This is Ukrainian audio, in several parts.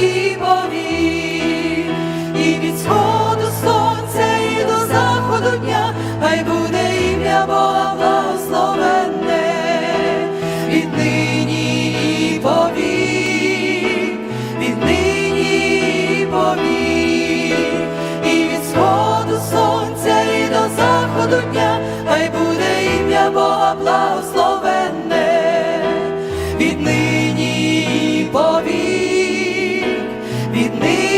і від сходу сонця і до заходу дня, хай буде ім'я Бога благословенне, віднині і повік, і від сходу сонця і до заходу дня, хай буде ім'я Бога благословенне, віднині віднині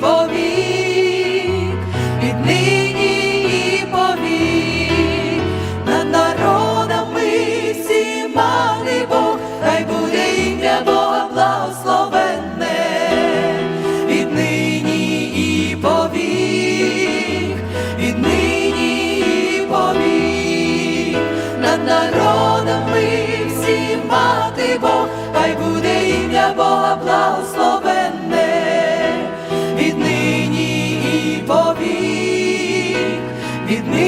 повік, віднині і повік, над народами всіма ти Бог, хай буде ім'я Бога благословенне, віднині і повік, віднині і повік, над народами всіма ти Бог, хай буде ім'я Бога благословенне, віднині і повік, віднині